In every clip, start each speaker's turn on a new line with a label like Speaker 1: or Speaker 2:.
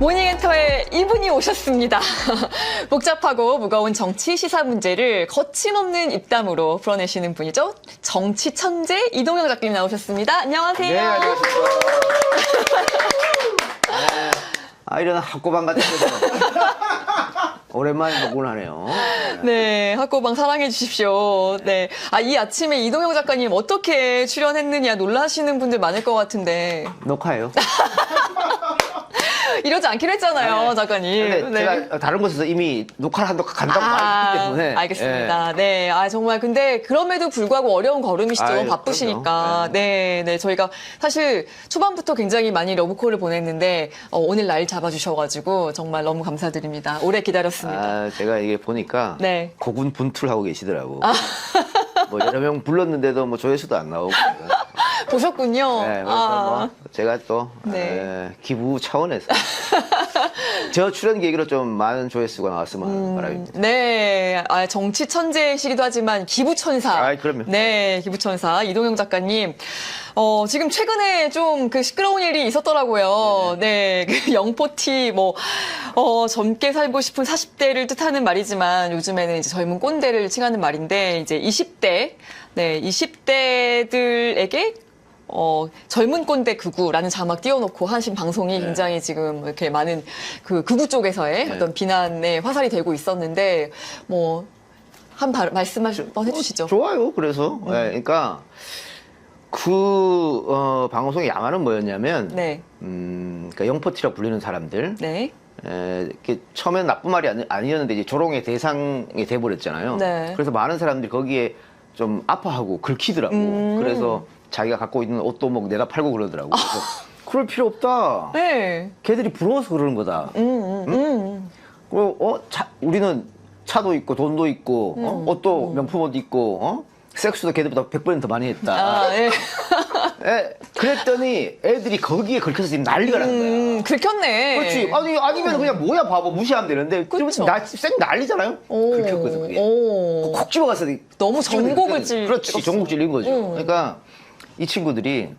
Speaker 1: 모닝엔터에 이분이 오셨습니다. 복잡하고 무거운 정치 시사 문제를 거침없는 입담으로 풀어내시는 분이죠. 정치 천재 이동영 작가님 나오셨습니다. 안녕하세요.
Speaker 2: 네, 안녕하십니까. 네. 아, 이런 학고방 같은 데서 오랜만에 녹음을 하네요.
Speaker 1: 네, 학고방 사랑해 주십시오. 네. 아, 이 아침에 이동영 작가님 어떻게 출연했느냐 놀라시는 분들 많을 것 같은데.
Speaker 2: 녹화예요.
Speaker 1: 이러지 않기로 했잖아요, 작가님.
Speaker 2: 네. 제가 다른 곳에서 이미 녹화를 한다고 간다고 말했기 때문에.
Speaker 1: 아, 알겠습니다. 네. 아, 정말 근데 그럼에도 불구하고 어려운 걸음이시죠.
Speaker 2: 아유,
Speaker 1: 바쁘시니까.
Speaker 2: 그럼요.
Speaker 1: 네, 네. 저희가 사실 초반부터 굉장히 많이 러브콜을 보냈는데 어, 오늘 날 잡아주셔가지고 정말 너무 감사드립니다. 오래 기다렸습니다.
Speaker 2: 아, 제가 이게 보니까
Speaker 1: 네.
Speaker 2: 고군 분투하고 계시더라고. 뭐 여러 명 불렀는데도 뭐 조회수도 안 나오고.
Speaker 1: 보셨군요.
Speaker 2: 네, 그래서
Speaker 1: 아,
Speaker 2: 뭐 제가 또
Speaker 1: 네.
Speaker 2: 에, 기부 차원에서 저 출연 계기로 좀 많은 조회수가 나왔으면 하는 바람입니다.
Speaker 1: 네, 아, 정치 천재시기도 하지만 기부천사.
Speaker 2: 아이, 그럼요.
Speaker 1: 네, 기부천사 이동영 작가님. 어, 지금 최근에 좀 그 시끄러운 일이 있었더라고요. 네, 그 영포티 뭐 어, 젊게 살고 싶은 40대를 뜻하는 말이지만 요즘에는 이제 젊은 꼰대를 칭하는 말인데 이제 20대, 네, 20대들에게 어, 젊은 꼰대 극우라는 자막 띄워놓고 하신 방송이
Speaker 2: 네.
Speaker 1: 굉장히 지금 이렇게 많은 그 극우 쪽에서의
Speaker 2: 네.
Speaker 1: 어떤 비난에 화살이 되고 있었는데, 뭐, 한 발, 말씀 한번 해주시죠.
Speaker 2: 좋아요. 그래서
Speaker 1: 음.
Speaker 2: 예, 그러니까 그 어, 방송의 야마는 뭐였냐면
Speaker 1: 네,
Speaker 2: 음, 그러니까 영포티라 불리는 사람들
Speaker 1: 네,
Speaker 2: 에, 이렇게 처음엔 나쁜 말이 아니, 아니었는데 이제 조롱의 대상이 돼버렸잖아요.
Speaker 1: 네.
Speaker 2: 그래서 많은 사람들이 거기에 좀 아파하고 긁히더라고.
Speaker 1: 음.
Speaker 2: 그래서 자기가 갖고 있는 옷도 뭐 내다 팔고 그러더라고. 그래서 그럴 필요 없다.
Speaker 1: 네.
Speaker 2: 걔들이 부러워서 그러는 거다.
Speaker 1: 음, 음, 음.
Speaker 2: 그리고 어, 차, 우리는 차도 있고 돈도 있고 어? 옷도 명품 옷 있고 어? 섹스도 걔들보다 100번은 더 많이 했다.
Speaker 1: 아, 예.
Speaker 2: 에, 그랬더니 애들이 거기에 긁혀서 지금 난리가 난 거야.
Speaker 1: 음, 긁혔네.
Speaker 2: 그렇지. 아니, 아니면 그냥 뭐야, 바보. 무시하면 되는데.
Speaker 1: 그쵸.
Speaker 2: 나, 쌩 난리잖아요?
Speaker 1: 오,
Speaker 2: 긁혔거든, 그게.
Speaker 1: 오.
Speaker 2: 콕 집어가서.
Speaker 1: 너무 전곡을 찔-
Speaker 2: 그렇지. 전곡 찔린 거죠.
Speaker 1: 응.
Speaker 2: 그러니까 이 친구들이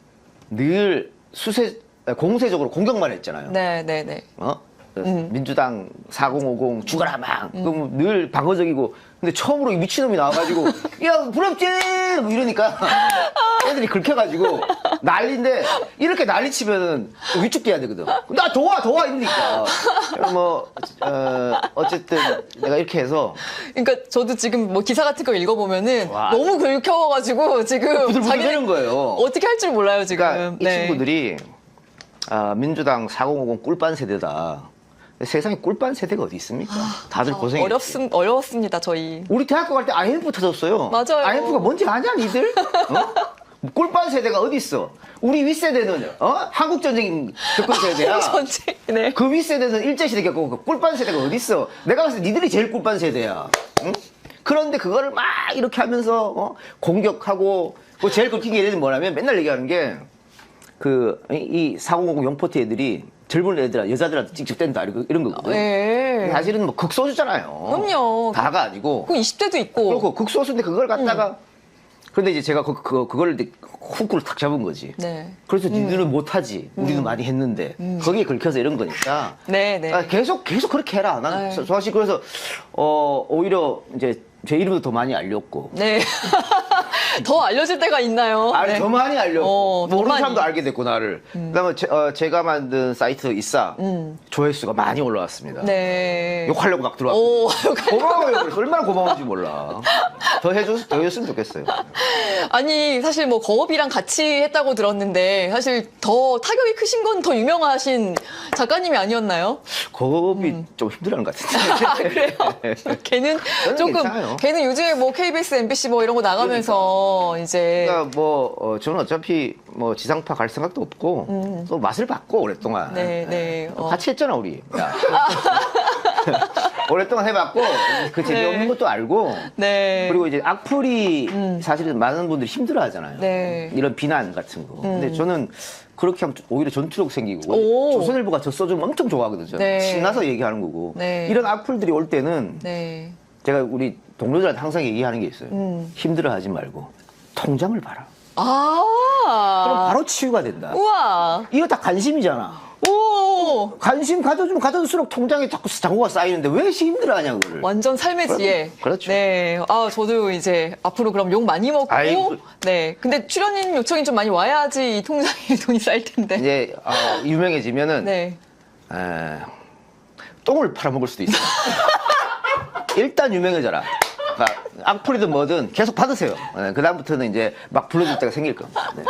Speaker 2: 늘 수세, 아, 공세적으로 공격만 했잖아요.
Speaker 1: 네, 네, 네.
Speaker 2: 어? 그
Speaker 1: 음.
Speaker 2: 민주당 4050 죽어라 막. 그럼 늘 방어적이고. 근데 처음으로 이 미친놈이 나와가지고 야 부럽지 뭐 이러니까 애들이 긁혀가지고 난리인데 이렇게 난리 치면은 위축 돼야 되거든. 나 도와 도와 이러니까. 뭐 어, 어쨌든 내가 이렇게 해서
Speaker 1: 그러니까 저도 지금 뭐 기사 같은 거 읽어보면은
Speaker 2: 와.
Speaker 1: 너무 긁혀가지고 지금
Speaker 2: 부들부들되는 거예요.
Speaker 1: 어떻게 할 줄 몰라요, 지금.
Speaker 2: 그러니까 이
Speaker 1: 네.
Speaker 2: 친구들이 아, 민주당 4050 꿀반 세대다. 세상에 꿀반 세대가 어디 있습니까? 다들 고생했지.
Speaker 1: 어렵습, 어려웠습니다, 저희.
Speaker 2: 우리 대학교 갈 때 IMF 터졌어요.
Speaker 1: 맞아요.
Speaker 2: IMF가 뭔지 아냐, 니들? 어? 꿀반 세대가 어디 있어? 우리 윗세대는 어? 한국 전쟁 겪은 세대야.
Speaker 1: 전쟁, 네.
Speaker 2: 그 윗세대는 일제 시대 겪고 그 꿀반 세대가 어디 있어? 내가 봤을 때 니들이 제일 꿀반 세대야. 응? 그런데 그거를 막 이렇게 하면서 어? 공격하고 뭐 제일 긁힌 게 얘네들 뭐냐면 맨날 얘기하는 게 그이 4050 영포트 애들이 젊은 애들 여자들한테 직접 댄다 이런, 거- 거거든.
Speaker 1: 네.
Speaker 2: 사실은 뭐 극소수잖아요.
Speaker 1: 그럼요.
Speaker 2: 다가 아니고.
Speaker 1: 그 20대도 있고.
Speaker 2: 그렇고 극소수인데 그걸 갖다가 그런데 이제 제가 그, 그, 그걸 이제 훅을 탁 잡은 거지.
Speaker 1: 네.
Speaker 2: 그래서 니들은 못하지. 우리는 많이 했는데 거기에 긁혀서 이런 거니까.
Speaker 1: 네, 네.
Speaker 2: 아, 계속 계속 그렇게 해라. 난
Speaker 1: 네.
Speaker 2: 서- 사실 그래서 어 오히려 이제 제 이름도 더 많이 알렸고.
Speaker 1: 네. 더 알려질 때가 있나요?
Speaker 2: 아니
Speaker 1: 네.
Speaker 2: 더 많이 알렸고
Speaker 1: 어, 더
Speaker 2: 모르는
Speaker 1: 많이.
Speaker 2: 사람도 알게 됐고 나를 그다음에 제, 가 만든 사이트 있사 조회수가 많이 올라왔습니다.
Speaker 1: 음. 네.
Speaker 2: 욕하려고 막 들어왔고
Speaker 1: 오,
Speaker 2: 고마워요. 그래서 얼마나 고마운지 몰라. 더 해줬 더 했으면 좋겠어요.
Speaker 1: 아니, 사실 뭐 거업이랑 같이 했다고 들었는데, 사실 더 타격이 크신 건 더 유명하신 작가님이 아니었나요?
Speaker 2: 거업이 좀 힘들어하는 것 같은데.
Speaker 1: 아, 그래요? 걔는 조금,
Speaker 2: 괜찮아요.
Speaker 1: 걔는 요즘에 뭐 KBS, MBC 뭐 이런 거 나가면서 이제.
Speaker 2: 그러니까 뭐 어, 저는 어차피 뭐 지상파 갈 생각도 없고 또 맛을 봤고 오랫동안
Speaker 1: 음. 네, 네. 어.
Speaker 2: 같이 했잖아 우리. 야. 오랫동안 해봤고 그 재미없는
Speaker 1: 네.
Speaker 2: 것도 알고
Speaker 1: 네.
Speaker 2: 그리고 이제 악플이 사실은 많은 분들이 힘들어하잖아요.
Speaker 1: 네. 음.
Speaker 2: 이런 비난 같은 거. 근데 저는 그렇게 하면 오히려 전투력 생기고
Speaker 1: 오.
Speaker 2: 조선일보가 저 써주면 엄청 좋아하거든요.
Speaker 1: 네.
Speaker 2: 신나서 얘기하는 거고
Speaker 1: 네.
Speaker 2: 이런 악플들이 올 때는
Speaker 1: 네.
Speaker 2: 제가 우리 동료들한테 항상 얘기하는 게 있어요.
Speaker 1: 음.
Speaker 2: 힘들어하지 말고 통장을 봐라.
Speaker 1: 아.
Speaker 2: 그럼 바로 치유가 된다.
Speaker 1: 우와.
Speaker 2: 이거 다 관심이잖아.
Speaker 1: 오!
Speaker 2: 관심 가져주면 가져줄수록 통장에 자꾸 잔고가 쌓이는데 왜 힘들어하냐 그거를.
Speaker 1: 완전 삶의 지혜.
Speaker 2: 그렇죠.
Speaker 1: 네. 아, 저도 이제 앞으로 그럼 욕 많이 먹고.
Speaker 2: 아이고.
Speaker 1: 네. 근데 출연인 요청이 좀 많이 와야지 이 통장에 돈이 쌓일 텐데.
Speaker 2: 이제 어, 유명해지면은
Speaker 1: 네.
Speaker 2: 에, 똥을 팔아먹을 수도 있어요. 일단 유명해져라. 악플이든 뭐든 계속 받으세요. 네, 그 다음부터는 이제 막 불러줄 때가 생길 겁니다. 네.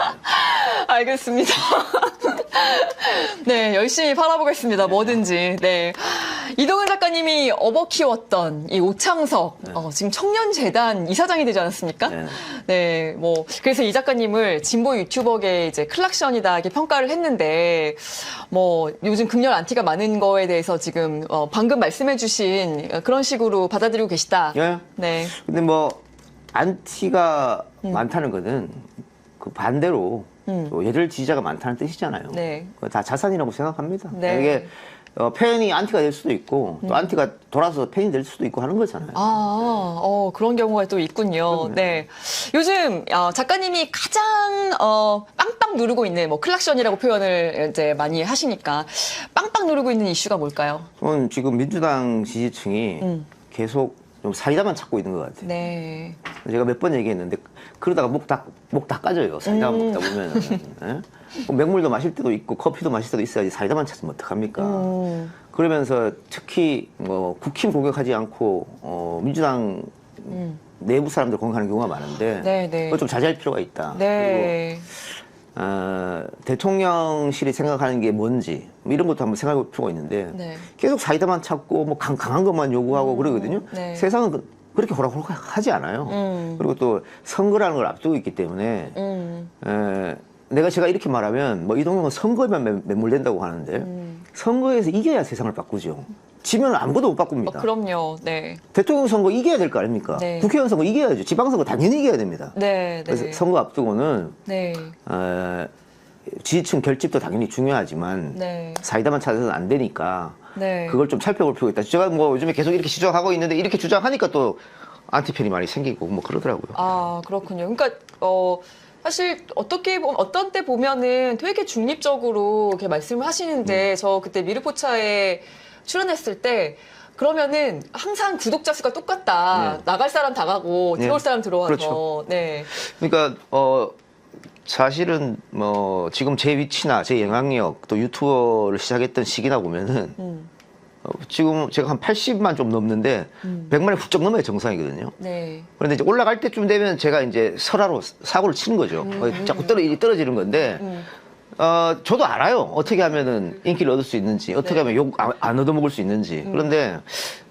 Speaker 1: 알겠습니다. 네, 열심히 팔아보겠습니다. 뭐든지. 네. 이동은 작가님이 업어 키웠던 이 오창석, 어, 지금 청년재단 이사장이 되지 않았습니까?
Speaker 2: 네.
Speaker 1: 네, 뭐, 그래서 이 작가님을 진보 유튜버계 이제 클락션이다 이렇게 평가를 했는데, 뭐, 요즘 극렬 안티가 많은 거에 대해서 지금, 어, 방금 말씀해주신 그런 식으로 받아들이고 계시다.
Speaker 2: 예.
Speaker 1: 네.
Speaker 2: 근데 뭐 안티가 많다는 거는 그 반대로 또 얘들 지지자가 많다는 뜻이잖아요.
Speaker 1: 음. 네.
Speaker 2: 다 자산이라고 생각합니다.
Speaker 1: 네.
Speaker 2: 이게 어, 팬이 안티가 될 수도 있고 또 안티가 돌아서 팬이 될 수도 있고 하는 거잖아요.
Speaker 1: 아, 어, 그런 경우가 또 있군요. 네. 요즘, 어, 작가님이 가장, 어, 빵빵 누르고 있는, 뭐, 클락션이라고 표현을 이제 많이 하시니까, 빵빵 누르고 있는 이슈가 뭘까요?
Speaker 2: 저는 지금 민주당 지지층이
Speaker 1: 음.
Speaker 2: 계속 좀 사이다만 찾고 있는 것 같아요.
Speaker 1: 네.
Speaker 2: 제가 몇 번 얘기했는데 그러다가 목 다 목 다 까져요. 사이다만
Speaker 1: 음.
Speaker 2: 먹다 보면 은 뭐 맥물도 마실 때도 있고 커피도 마실 때도 있어야지 사이다만 찾으면 어떡합니까?
Speaker 1: 음.
Speaker 2: 그러면서 특히 뭐 국힘 공격하지 않고 어, 민주당 내부 사람들 공격하는 경우가 많은데
Speaker 1: 음. 네, 네.
Speaker 2: 그거 좀 자제할 필요가 있다.
Speaker 1: 네.
Speaker 2: 그리고 어, 대통령실이 생각하는 게 뭔지 뭐 이런 것도 한번 생각해 볼 필요가 있는데
Speaker 1: 네.
Speaker 2: 계속 사이다만 찾고 뭐 강, 강한 것만 요구하고 그러거든요.
Speaker 1: 네.
Speaker 2: 세상은 그, 그렇게 호락호락하지 않아요.
Speaker 1: 음.
Speaker 2: 그리고 또 선거라는 걸 앞두고 있기 때문에
Speaker 1: 음.
Speaker 2: 에, 내가 제가 이렇게 말하면 뭐 이동형은 선거에만 매- 매몰된다고 하는데
Speaker 1: 음.
Speaker 2: 선거에서 이겨야 세상을 바꾸죠. 지면 아무것도 못 바꿉니다.
Speaker 1: 어, 그럼요. 네.
Speaker 2: 대통령 선거 이겨야 될 거 아닙니까?
Speaker 1: 네.
Speaker 2: 국회의원 선거 이겨야죠. 지방선거 당연히 이겨야 됩니다.
Speaker 1: 네.
Speaker 2: 그래서
Speaker 1: 네.
Speaker 2: 선거 앞두고는
Speaker 1: 네.
Speaker 2: 어, 지지층 결집도 당연히 중요하지만
Speaker 1: 네.
Speaker 2: 사이다만 찾아서는 안 되니까
Speaker 1: 네.
Speaker 2: 그걸 좀 살펴볼 필요가 있다. 제가 뭐 요즘에 계속 이렇게 주장하고 있는데 이렇게 주장하니까 또 안티팬이 많이 생기고 뭐 그러더라고요.
Speaker 1: 아, 그렇군요. 그러니까, 어, 사실 어떻게 보면 어떤 때 보면은 되게 중립적으로 이렇게 말씀을
Speaker 2: 음.
Speaker 1: 하시는데 저 그때 미르포차에 출연했을 때 그러면은 항상 구독자 수가 똑같다.
Speaker 2: 네.
Speaker 1: 나갈 사람 다 가고
Speaker 2: 네.
Speaker 1: 들어올 사람 들어와서.
Speaker 2: 그렇죠.
Speaker 1: 네.
Speaker 2: 그러니까 어 사실은 뭐 지금 제 위치나 제 영향력 또 유튜버를 시작했던 시기나 보면은
Speaker 1: 음.
Speaker 2: 어, 지금 제가 한 80만 좀 넘는데 100만이 훌쩍 넘어야 정상이거든요.
Speaker 1: 네.
Speaker 2: 그런데 이제 올라갈 때쯤 되면 제가 이제 설화로 사고를 치는 거죠. 어, 자꾸 떨어, 떨어지는 건데,
Speaker 1: 음.
Speaker 2: 어, 저도 알아요. 어떻게 하면은 인기를 얻을 수 있는지, 어떻게
Speaker 1: 네.
Speaker 2: 하면 욕안 얻어먹을 수 있는지.
Speaker 1: 음.
Speaker 2: 그런데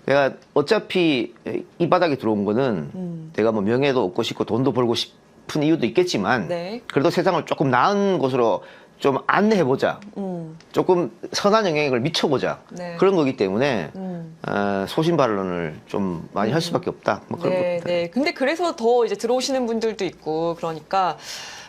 Speaker 2: 내가 어차피 이 바닥에 들어온 거는
Speaker 1: 음.
Speaker 2: 내가 뭐 명예도 얻고 싶고 돈도 벌고 싶 은 이유도 있겠지만,
Speaker 1: 네.
Speaker 2: 그래도 세상을 조금 나은 곳으로 좀 안내해보자.
Speaker 1: 음.
Speaker 2: 조금 선한 영향력을 미쳐보자.
Speaker 1: 네.
Speaker 2: 그런 거기 때문에,
Speaker 1: 음.
Speaker 2: 어, 소신 발언을 좀 많이 할 수밖에 없다. 뭐 그런
Speaker 1: 네,
Speaker 2: 겁니다.
Speaker 1: 네. 근데 그래서 더 이제 들어오시는 분들도 있고 그러니까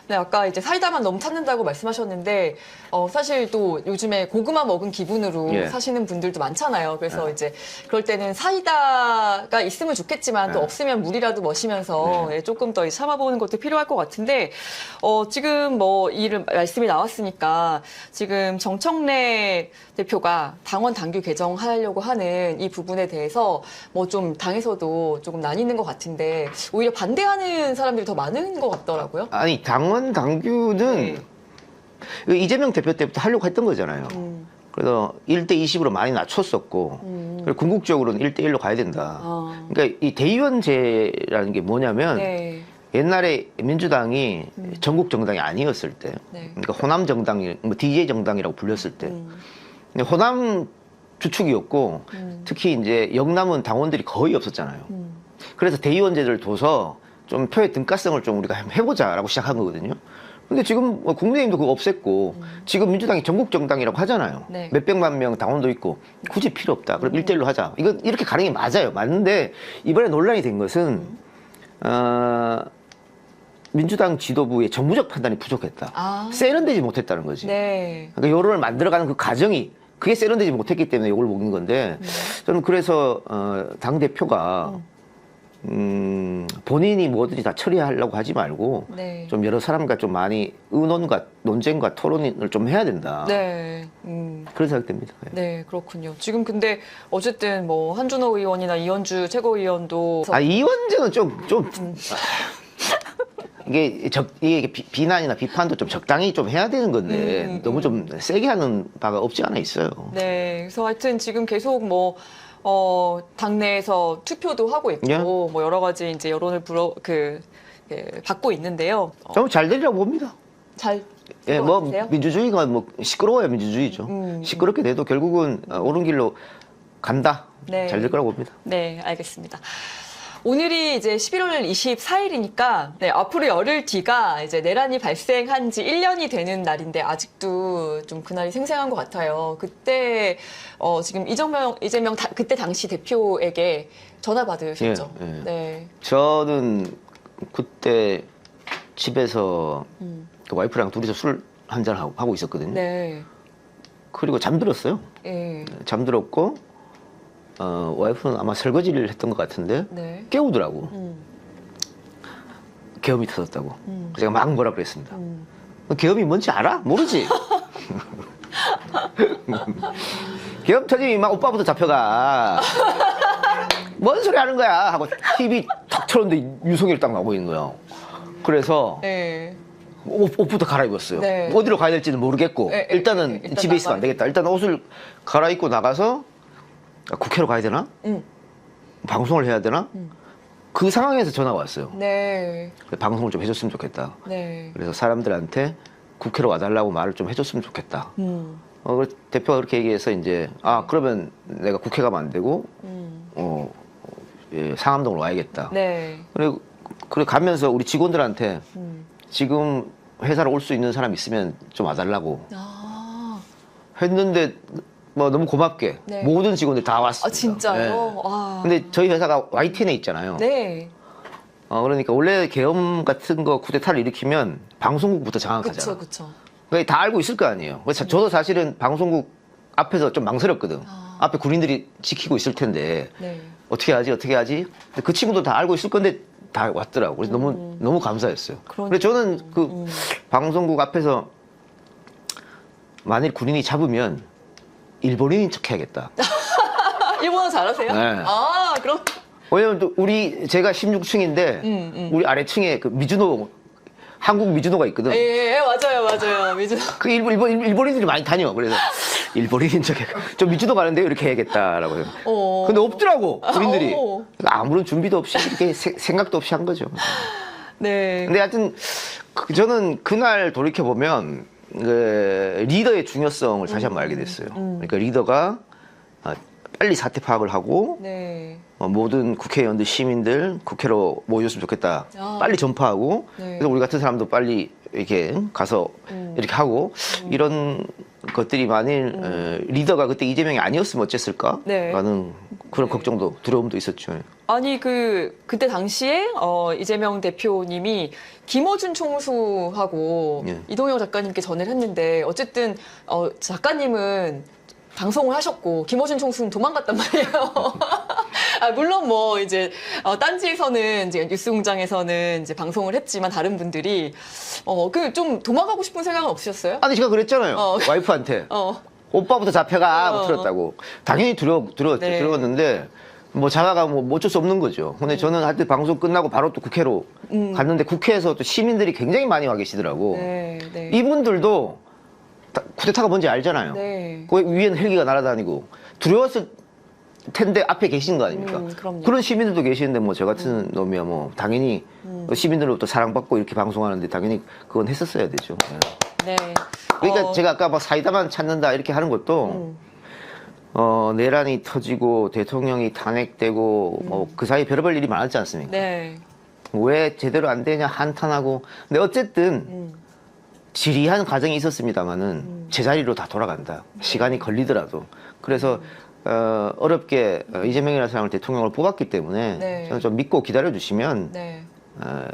Speaker 1: 네, 아까 이제 사이다만 너무 찾는다고 말씀하셨는데 어, 사실 또 요즘에 고구마 먹은 기분으로
Speaker 2: 예.
Speaker 1: 사시는 분들도 많잖아요. 그래서 이제 그럴 때는 사이다가 있으면 좋겠지만 또
Speaker 2: 네.
Speaker 1: 없으면 물이라도 마시면서 예, 조금 더 참아보는 것도 필요할 것 같은데 어, 지금 뭐 이름 말씀이 나왔으니까 지금 정청래 대표가 당원 당규 개정하려고 하는 이 부분에 대해서 뭐 좀 당에서도 조금 나뉘는 것 같은데 오히려 반대하는 사람들이 더 많은 것 같더라고요.
Speaker 2: 아니 당원 당규는
Speaker 1: 네.
Speaker 2: 그 이재명 대표 때부터 하려고 했던 거잖아요.
Speaker 1: 음.
Speaker 2: 그래서 1대 20으로 많이 낮췄었고
Speaker 1: 음.
Speaker 2: 그리고 궁극적으로는 1대 1로 가야 된다.
Speaker 1: 아.
Speaker 2: 그러니까 이 대의원제라는 게 뭐냐면
Speaker 1: 네.
Speaker 2: 옛날에 민주당이 전국 정당이 아니었을 때,
Speaker 1: 네.
Speaker 2: 그러니까 호남 정당이 뭐 DJ 정당이라고 불렸을 때,
Speaker 1: 음.
Speaker 2: 근데 호남 주축이었고
Speaker 1: 음.
Speaker 2: 특히 이제 영남은 당원들이 거의 없었잖아요.
Speaker 1: 음.
Speaker 2: 그래서 대의원제를 둬서 좀 표의 등가성을 좀 우리가 해보자라고 시작한 거거든요. 근데 지금 뭐 국민의힘도 그거 없앴고 지금 민주당이 전국 정당이라고 하잖아요.
Speaker 1: 네.
Speaker 2: 몇백만 명 당원도 있고 굳이 필요 없다. 그럼 일대일로 하자. 이건 이렇게 가는 게 맞아요. 맞는데 이번에 논란이 된 것은 어, 민주당 지도부의 정무적 판단이 부족했다.
Speaker 1: 아.
Speaker 2: 세련되지 못했다는 거지.
Speaker 1: 네.
Speaker 2: 그러니까 여론을 만들어가는 그 과정이 그게 세련되지 못했기 때문에 이걸 먹는 건데
Speaker 1: 음.
Speaker 2: 저는 그래서 어, 당 대표가 음, 본인이 뭐든지 다 처리하려고 하지 말고
Speaker 1: 네.
Speaker 2: 좀 여러 사람과 좀 많이 의논과 논쟁과 토론을 좀 해야 된다.
Speaker 1: 네. 음.
Speaker 2: 그런 생각됩니다. 네.
Speaker 1: 네, 그렇군요. 지금 근데 어쨌든 뭐 한준호 의원이나 이현주 최고위원도
Speaker 2: 아 이원재는 좀좀
Speaker 1: 음.
Speaker 2: 이게 적 이게 비, 비난이나 비판도 좀 적당히 좀 해야 되는 건데
Speaker 1: 음, 음,
Speaker 2: 너무 좀 세게 하는 바가 없지 않아 있어요.
Speaker 1: 네, 그래서 하여튼 지금 계속 뭐, 어, 당내에서 투표도 하고 있고,
Speaker 2: 예.
Speaker 1: 뭐 여러 가지 이제 여론을 불어, 그, 예, 받고 있는데요. 어,
Speaker 2: 좀잘 되리라고 봅니다.
Speaker 1: 잘,
Speaker 2: 예, 뭐
Speaker 1: 같으세요?
Speaker 2: 민주주의가 뭐 시끄러워야 민주주의죠.
Speaker 1: 음.
Speaker 2: 시끄럽게 돼도 결국은 어, 옳은 길로 간다.
Speaker 1: 네.
Speaker 2: 잘 될 거라고 봅니다.
Speaker 1: 네, 알겠습니다. 오늘이 이제 11월 24일이니까 네, 앞으로 열흘 뒤가 이제 내란이 발생한 지 1년이 되는 날인데 아직도 좀 그날이 생생한 것 같아요. 그때 어, 지금 이정명 이재명 다- 그때 당시 대표에게 전화 받으셨죠.
Speaker 2: 예, 예.
Speaker 1: 네.
Speaker 2: 저는 그때 집에서
Speaker 1: 음.
Speaker 2: 그 와이프랑 둘이서 술 한잔 하고, 하고 있었거든요.
Speaker 1: 네.
Speaker 2: 그리고 잠들었어요.
Speaker 1: 예.
Speaker 2: 잠들었고 어, 와이프는 아마 설거지를 했던 것 같은데
Speaker 1: 네.
Speaker 2: 깨우더라고.
Speaker 1: 음.
Speaker 2: 계엄이 터졌다고.
Speaker 1: 음.
Speaker 2: 제가 막 뭐라 그랬습니다.
Speaker 1: 음.
Speaker 2: 너 계엄이 뭔지 알아? 모르지? 계엄 터지면 막 오빠부터 잡혀가. 뭔 소리 하는 거야? 하고 TV 탁 틀었는데 유성일 딱 나오고 있는 거야. 그래서
Speaker 1: 네.
Speaker 2: 옷, 옷부터 갈아입었어요.
Speaker 1: 네.
Speaker 2: 어디로 가야 될지는 모르겠고
Speaker 1: 네, 네,
Speaker 2: 일단은
Speaker 1: 일단
Speaker 2: 집에 있으면 안 되겠다. 일단 옷을 갈아입고 나가서 아, 국회로 가야 되나?
Speaker 1: 음.
Speaker 2: 방송을 해야 되나?
Speaker 1: 음.
Speaker 2: 그 상황에서 전화가 왔어요.
Speaker 1: 네.
Speaker 2: 방송을 좀 해줬으면 좋겠다.
Speaker 1: 네.
Speaker 2: 그래서 사람들한테 국회로 와달라고 말을 좀 해줬으면 좋겠다.
Speaker 1: 음.
Speaker 2: 어, 그래서 대표가 그렇게 얘기해서 이제 아 그러면 내가 국회 가면 안 되고
Speaker 1: 음.
Speaker 2: 어, 예, 상암동으로 와야겠다.
Speaker 1: 네.
Speaker 2: 그리고 그래 가면서 우리 직원들한테
Speaker 1: 음.
Speaker 2: 지금 회사로 올 수 있는 사람 있으면 좀 와달라고
Speaker 1: 아.
Speaker 2: 했는데 뭐 너무 고맙게
Speaker 1: 네.
Speaker 2: 모든 직원들 다 왔어요.
Speaker 1: 아, 진짜요? 와.
Speaker 2: 근데 저희 회사가 YTN에 있잖아요.
Speaker 1: 네.
Speaker 2: 어, 그러니까 원래 계엄 같은 거 쿠데타를 일으키면 방송국부터 장악하잖아.
Speaker 1: 그쵸, 그쵸.
Speaker 2: 그러니까 다 알고 있을 거 아니에요. 그래서 저도 사실은 방송국 앞에서 좀 망설였거든.
Speaker 1: 아.
Speaker 2: 앞에 군인들이 지키고 있을 텐데
Speaker 1: 네.
Speaker 2: 어떻게 하지 어떻게 하지? 근데 그 친구도 다 알고 있을 건데 다 왔더라고. 그래서 너무 너무 감사했어요.
Speaker 1: 음. 그러니까요.
Speaker 2: 근데 저는 그
Speaker 1: 음.
Speaker 2: 방송국 앞에서 만일 군인이 잡으면 일본인인 척 해야겠다.
Speaker 1: 아, 일본어 잘하세요?
Speaker 2: 네.
Speaker 1: 아, 그럼.
Speaker 2: 왜냐면 또 우리 제가 16층인데
Speaker 1: 음, 음.
Speaker 2: 우리 아래층에 그 미즈노 한국 미즈노가 있거든.
Speaker 1: 예, 예, 맞아요, 맞아요. 미주.
Speaker 2: 그 일본, 일본 일본인들이 많이 다녀. 그래서 일본인인 척 해. 저 미즈노 가는데 이렇게 해야겠다라고 해요.
Speaker 1: 어.
Speaker 2: 근데 없더라고 군인들이.
Speaker 1: 어.
Speaker 2: 아무런 준비도 없이 이렇게 세- 생각도 없이 한 거죠.
Speaker 1: 네.
Speaker 2: 근데 하여튼 그- 저는 그날 돌이켜 보면 그 리더의 중요성을 다시 한번 알게 됐어요.
Speaker 1: 음.
Speaker 2: 그러니까 리더가 아, 빨리 사태 파악을 하고
Speaker 1: 네.
Speaker 2: 어, 모든 국회의원들, 시민들 국회로 모여줬으면 좋겠다.
Speaker 1: 아.
Speaker 2: 빨리 전파하고
Speaker 1: 네.
Speaker 2: 그래서 우리 같은 사람도 빨리 이렇게 가서
Speaker 1: 음.
Speaker 2: 이렇게 하고 이런 것들이 만일 에, 리더가 그때 이재명이 아니었으면 어쨌을까?
Speaker 1: 네.
Speaker 2: 라는 그런
Speaker 1: 네.
Speaker 2: 걱정도 두려움도 있었죠.
Speaker 1: 아니, 그, 그때 당시에, 어, 이재명 대표님이 김어준 총수하고
Speaker 2: 예.
Speaker 1: 이동영 작가님께 전화를 했는데, 어쨌든, 어, 작가님은 방송을 하셨고, 김어준 총수는 도망갔단 말이에요. 아, 물론 뭐, 이제, 어, 딴지에서는, 이제 뉴스공장에서는 이제 방송을 했지만, 다른 분들이, 어, 그, 좀 도망가고 싶은 생각은 없으셨어요?
Speaker 2: 아니 제가 그랬잖아요.
Speaker 1: 어.
Speaker 2: 와이프한테
Speaker 1: 어,
Speaker 2: 오빠부터 잡혀가
Speaker 1: 어.
Speaker 2: 뭐 들었다고. 당연히 두려 두려
Speaker 1: 네.
Speaker 2: 들었는데 뭐 자가가 뭐 어쩔 수 없는 거죠. 근데 저는 하여튼 방송 끝나고 바로 또 국회로
Speaker 1: 음.
Speaker 2: 갔는데 국회에서 또 시민들이 굉장히 많이 와 계시더라고.
Speaker 1: 네, 네.
Speaker 2: 이분들도 다- 쿠데타가 뭔지 알잖아요.
Speaker 1: 네.
Speaker 2: 그 위에는 헬기가 날아다니고 두려웠을 텐데 앞에 계신 거 아닙니까?
Speaker 1: 음, 그럼요.
Speaker 2: 런 시민들도 계시는데 뭐 저 같은 놈이야 뭐 당연히
Speaker 1: 음.
Speaker 2: 시민들로부터 사랑받고 이렇게 방송하는데 당연히 그건 했었어야 되죠. 네.
Speaker 1: 네.
Speaker 2: 그러니까
Speaker 1: 어,
Speaker 2: 제가 아까 뭐 사이다만 찾는다 이렇게 하는 것도
Speaker 1: 음.
Speaker 2: 어, 내란이 터지고 대통령이 탄핵되고 뭐그 사이 별의별 일이 많았지 않습니까?
Speaker 1: 네.
Speaker 2: 왜 제대로 안 되냐 한탄하고 근데 어쨌든
Speaker 1: 음.
Speaker 2: 지리한 과정이 있었습니다만은 제자리로 다 돌아간다. 시간이 걸리더라도. 그래서 어, 어렵게 어, 이재명이라는 사람을 대통령을 뽑았기 때문에
Speaker 1: 네.
Speaker 2: 저는 좀 믿고 기다려 주시면
Speaker 1: 네.
Speaker 2: 어,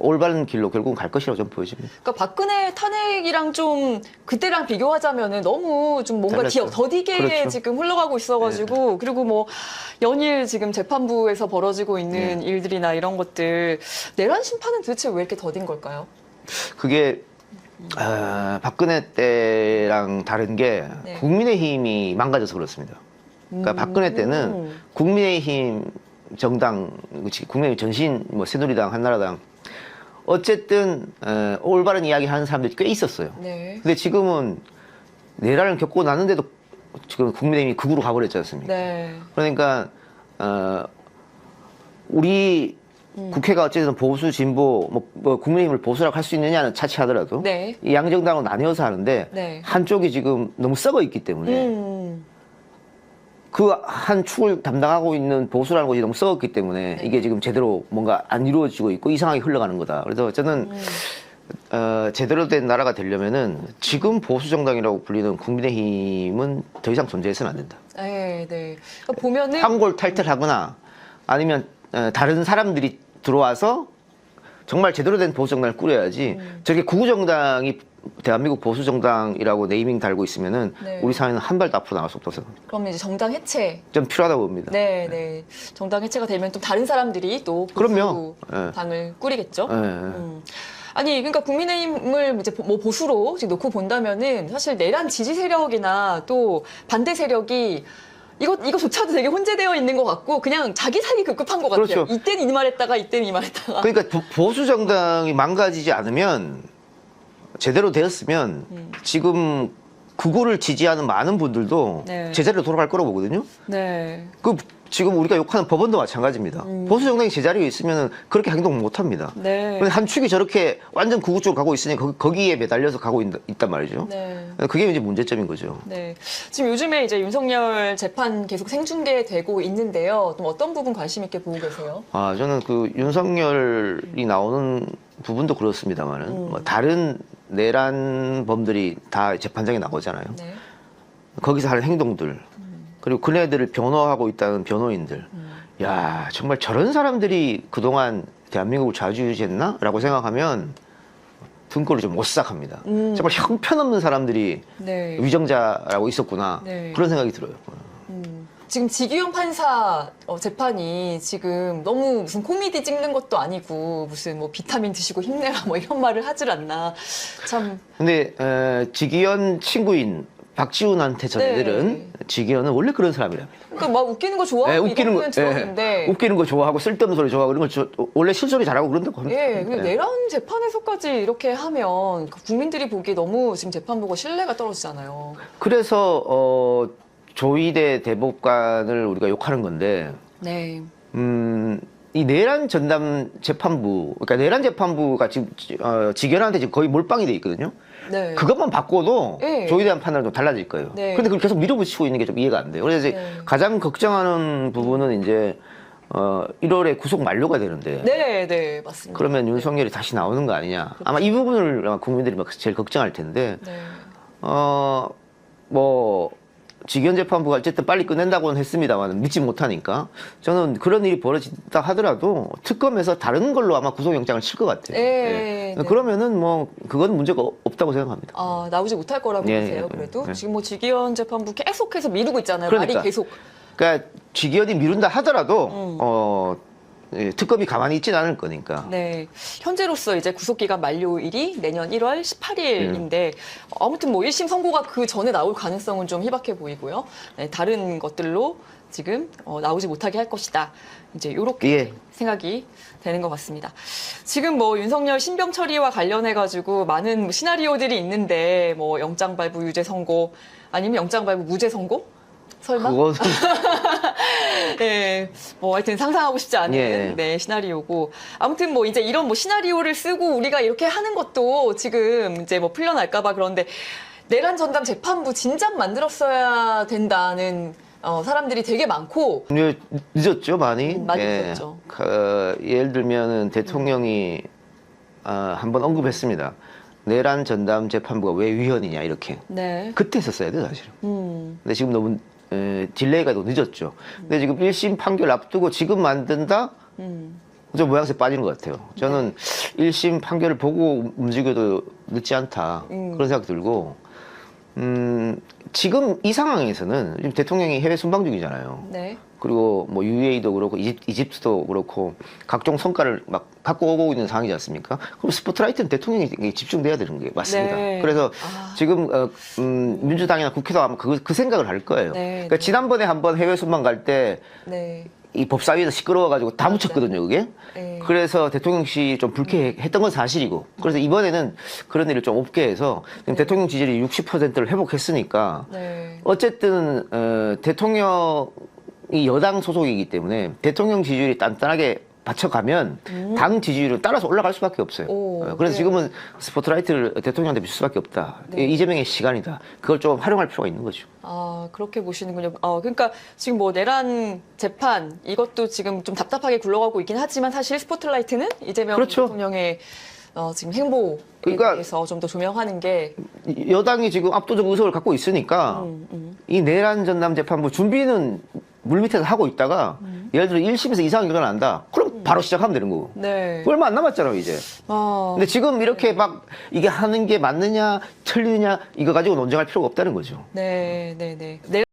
Speaker 2: 올바른 길로 결국은 갈 것이라고 저는 보여집니다.
Speaker 1: 그러니까 박근혜 탄핵이랑 좀 그때랑 비교하자면은 너무 좀 뭔가
Speaker 2: 달랐죠.
Speaker 1: 기억 더디게
Speaker 2: 그렇죠.
Speaker 1: 지금 흘러가고 있어가지고 그리고 뭐 연일 지금 재판부에서 벌어지고 있는 일들이나 이런 것들 내란 심판은 도대체 왜 이렇게 더딘 걸까요?
Speaker 2: 그게 어, 박근혜 때랑 다른 게
Speaker 1: 네.
Speaker 2: 국민의힘이 망가져서 그렇습니다. 그러니까 박근혜 때는
Speaker 1: 음.
Speaker 2: 국민의힘 정당, 국민의힘 전신, 뭐 새누리당, 한나라당 어쨌든 어, 올바른 이야기 하는 사람들이 꽤 있었어요.
Speaker 1: 네.
Speaker 2: 근데 지금은 내란을 겪고 났는데도 지금 국민의힘이 극으로 가버렸지 않습니까?
Speaker 1: 네.
Speaker 2: 그러니까 어, 우리
Speaker 1: 음.
Speaker 2: 국회가 어쨌든 보수 진보 뭐, 뭐 국민의힘을 보수라고 할 수 있느냐는 차치하더라도
Speaker 1: 네.
Speaker 2: 이 양정당으로 나뉘어서 하는데
Speaker 1: 네.
Speaker 2: 한쪽이 지금 너무 썩어 있기 때문에
Speaker 1: 음.
Speaker 2: 그 한 축을 담당하고 있는 보수라는 것이 너무 썩었기 때문에
Speaker 1: 네.
Speaker 2: 이게 지금 제대로 뭔가 안 이루어지고 있고 이상하게 흘러가는 거다. 그래서 저는
Speaker 1: 음.
Speaker 2: 어, 제대로 된 나라가 되려면은 지금 보수 정당이라고 불리는 국민의힘은 더 이상 존재해서는 안 된다.
Speaker 1: 네, 네. 그러니까 보면은
Speaker 2: 황골 탈퇴하거나 아니면 어, 다른 사람들이 들어와서 정말 제대로 된 보수 정당을 꾸려야지
Speaker 1: 음.
Speaker 2: 저렇게 구구 정당이 대한민국 보수 정당이라고 네이밍 달고 있으면은
Speaker 1: 네.
Speaker 2: 우리 사회는 한 발도 앞으로 나갈 수 없다고 생각합니다.
Speaker 1: 그럼 이제 정당 해체.
Speaker 2: 좀 필요하다고 봅니다.
Speaker 1: 네, 네. 정당 해체가 되면 또 다른 사람들이 또. 보수
Speaker 2: 예.
Speaker 1: 당을 꾸리겠죠.
Speaker 2: 예, 예.
Speaker 1: 음. 아니 그러니까 국민의힘을 이제 보- 뭐 보수로 지금 놓고 본다면은 사실 내란 지지 세력이나 또 반대 세력이 이거 이거조차도 되게 혼재되어 있는 것 같고 그냥 자기 살기 급급한 것 같아요.
Speaker 2: 그렇죠.
Speaker 1: 이때는 이 말했다가 이때는 이 말했다가.
Speaker 2: 그러니까 보- 보수 정당이 망가지지 않으면 제대로 되었으면
Speaker 1: 음.
Speaker 2: 지금 구구를 지지하는 많은 분들도
Speaker 1: 네.
Speaker 2: 제자리로 돌아갈 거라고 보거든요.
Speaker 1: 네.
Speaker 2: 그 지금 우리가 욕하는 법원도 마찬가지입니다. 보수 정당이 제자리에 있으면 그렇게 행동 못 합니다.
Speaker 1: 음. 네.
Speaker 2: 근데 한 축이 저렇게 완전 구구 쪽으로 가고 있으니 거- 거기에 매달려서 가고 있, 단 말이죠.
Speaker 1: 네.
Speaker 2: 그게 이제 문제점인 거죠.
Speaker 1: 네. 지금 요즘에 이제 윤석열 재판 계속 생중계되고 있는데요. 좀 어떤 부분 관심 있게 보고 계세요?
Speaker 2: 아 저는 그 윤석열이 나오는 부분도 그렇습니다만은
Speaker 1: 음.
Speaker 2: 뭐 다른 내란범들이 다 재판장에 나오잖아요.
Speaker 1: 네.
Speaker 2: 거기서 하는 행동들 그리고 그네들을 변호하고 있다는 변호인들
Speaker 1: 음.
Speaker 2: 야 정말 저런 사람들이 그동안 대한민국을 좌지우지했나? 라고 생각하면 등골이 좀 오싹합니다
Speaker 1: 음.
Speaker 2: 정말 형편없는 사람들이
Speaker 1: 네.
Speaker 2: 위정자라고 있었구나
Speaker 1: 네.
Speaker 2: 그런 생각이 들어요
Speaker 1: 음, 지금 지규현 판사 어, 재판이 지금 너무 무슨 코미디 찍는 것도 아니고 무슨 뭐 비타민 드시고 힘내라 뭐 이런 말을 하질 않나 참
Speaker 2: 근데 에, 지기현 친구인 박지훈한테 전
Speaker 1: 네.
Speaker 2: 애들은 지기현은 원래 그런 사람이랍니다
Speaker 1: 그러니까 막 웃기는 거 좋아하고
Speaker 2: 예, 웃기는 거 예, 웃기는 거 좋아하고 쓸데없는 소리 좋아하고 그런 거 저- 원래 실소리 잘하고 그런다고 합니다
Speaker 1: 예, 근데
Speaker 2: 예.
Speaker 1: 내란 재판에서까지 이렇게 하면 그 국민들이 보기 너무 지금 재판 보고 신뢰가 떨어지잖아요.
Speaker 2: 그래서 어, 조희대 대법관을 우리가 욕하는 건데
Speaker 1: 네.
Speaker 2: 음, 이 내란 전담 재판부 그러니까 내란 재판부가 지금 지- 어, 직연한테 지금 거의 몰빵이 돼 있거든요.
Speaker 1: 네.
Speaker 2: 그것만 바꿔도
Speaker 1: 예.
Speaker 2: 조희대한 판단은 좀 달라질 거예요.
Speaker 1: 네.
Speaker 2: 근데 그걸 계속 밀어붙이고 있는 게 좀 이해가 안 돼요. 그래서 이제
Speaker 1: 네.
Speaker 2: 가장 걱정하는 부분은 이제 어, 1월에 구속 만료가 되는데
Speaker 1: 네, 네, 맞습니다.
Speaker 2: 그러면 윤석열이 다시 나오는 거 아니냐. 아마 이 부분을 아마 국민들이 막 제일 걱정할 텐데
Speaker 1: 네.
Speaker 2: 어, 뭐, 직연 재판부가 어쨌든 빨리 끝낸다고는 했습니다만 믿지 못하니까 저는 그런 일이 벌어진다 하더라도 특검에서 다른 걸로 아마 구속영장을 칠 것 같아요.
Speaker 1: 네, 네.
Speaker 2: 그러면은 뭐 그건 문제가 없다고 생각합니다.
Speaker 1: 아, 나오지 못할 거라고
Speaker 2: 예,
Speaker 1: 보세요,
Speaker 2: 예,
Speaker 1: 그래도?
Speaker 2: 예.
Speaker 1: 지금 뭐 지기현 재판부 계속해서 미루고 있잖아요.
Speaker 2: 그러니까.
Speaker 1: 말이 계속.
Speaker 2: 그러니까 직연이 미룬다 하더라도
Speaker 1: 음.
Speaker 2: 어, 예, 특검이 가만히 있지는 않을 거니까.
Speaker 1: 네. 현재로서 이제 구속기간 만료일이 내년 1월 18일인데 아무튼 뭐 1심 선고가 그 전에 나올 가능성은 좀 희박해 보이고요. 네, 다른 것들로 지금 어, 나오지 못하게 할 것이다. 이제 요렇게
Speaker 2: 예.
Speaker 1: 생각이 되는 것 같습니다. 지금 뭐 윤석열 신병 처리와 관련해 가지고 많은 뭐 시나리오들이 있는데 뭐 영장 발부 유죄 선고 아니면 영장 발부 무죄 선고? 설마?
Speaker 2: 그거는
Speaker 1: 네, 뭐 하여튼 상상하고 싶지 않은
Speaker 2: 예.
Speaker 1: 네, 시나리오고 아무튼 뭐 이제 이런 뭐 시나리오를 쓰고 우리가 이렇게 하는 것도 지금 이제 뭐 풀려날까봐 그런데 내란 전담 재판부 진작 만들었어야 된다는 어, 사람들이 되게 많고
Speaker 2: 이제 늦었죠 많이.
Speaker 1: 음, 많이 늦었죠.
Speaker 2: 그, 예를 들면은 대통령이 아, 한번 언급했습니다. 내란 전담 재판부가 왜 위헌이냐 이렇게.
Speaker 1: 네,
Speaker 2: 그때 했었어야 돼 사실은.
Speaker 1: 음,
Speaker 2: 근데 지금 너무 에, 딜레이가 너무 늦었죠. 근데 지금 1심 판결 앞두고 지금 만든다?
Speaker 1: 음,
Speaker 2: 좀 모양새 빠지는 것 같아요. 저는 1심 판결을 보고 움직여도 늦지 않다.
Speaker 1: 음.
Speaker 2: 그런 생각이 들고, 음, 지금 이 상황에서는 지금 대통령이 해외 순방 중이잖아요.
Speaker 1: 네.
Speaker 2: 그리고 뭐 UAE도 그렇고 이집, 이집 트도 그렇고 각종 성과를 막 갖고 오고 있는 상황이지 않습니까? 그럼 스포트라이트는 대통령이 집중돼야 되는 게 맞습니다.
Speaker 1: 네.
Speaker 2: 그래서
Speaker 1: 아.
Speaker 2: 지금 어, 음, 민주당이나 국회도 아마 그, 그 생각을 할 거예요.
Speaker 1: 네,
Speaker 2: 그러니까
Speaker 1: 네.
Speaker 2: 지난번에 한번 해외 순방 갈때이
Speaker 1: 네.
Speaker 2: 법사위에서 시끄러워가지고 다 묻혔거든요, 그게.
Speaker 1: 네.
Speaker 2: 그래서 대통령실이 좀 불쾌했던 건 사실이고. 그래서 이번에는 그런 일을 좀 없게 해서 지금 대통령 지지율이 60%를 회복했으니까
Speaker 1: 네.
Speaker 2: 어쨌든 어, 대통령 이 여당 소속이기 때문에 대통령 지지율이 단단하게 받쳐가면 당 지지율은 따라서 올라갈 수밖에 없어요.
Speaker 1: 음. 오,
Speaker 2: 어, 그래서
Speaker 1: 그래요?
Speaker 2: 지금은 스포트라이트를 대통령한테 줄 수밖에 없다.
Speaker 1: 네.
Speaker 2: 이재명의 시간이다. 그걸 좀 활용할 필요가 있는 거죠.
Speaker 1: 아, 그렇게 보시는군요. 어, 그러니까 지금 뭐 내란 재판 이것도 지금 좀 답답하게 굴러가고 있긴 하지만 사실 스포트라이트는 이재명
Speaker 2: 그렇죠.
Speaker 1: 대통령의 어, 지금 행보에
Speaker 2: 그러니까
Speaker 1: 대해서 좀 더 조명하는 게
Speaker 2: 여당이 지금 압도적 의석을 갖고 있으니까
Speaker 1: 음, 음.
Speaker 2: 이 내란 전남 재판부 준비는 물밑에서 하고 있다가
Speaker 1: 음.
Speaker 2: 예를 들어 1심에서 이상이 일어난다. 그럼 바로 시작하면 되는 거고.
Speaker 1: 네.
Speaker 2: 얼마 안 남았잖아요, 이제.
Speaker 1: 아,
Speaker 2: 근데 지금 이렇게 막 이게 하는 게 맞느냐, 틀리느냐, 이거 가지고 논쟁할 필요가 없다는 거죠.
Speaker 1: 네, 네, 네.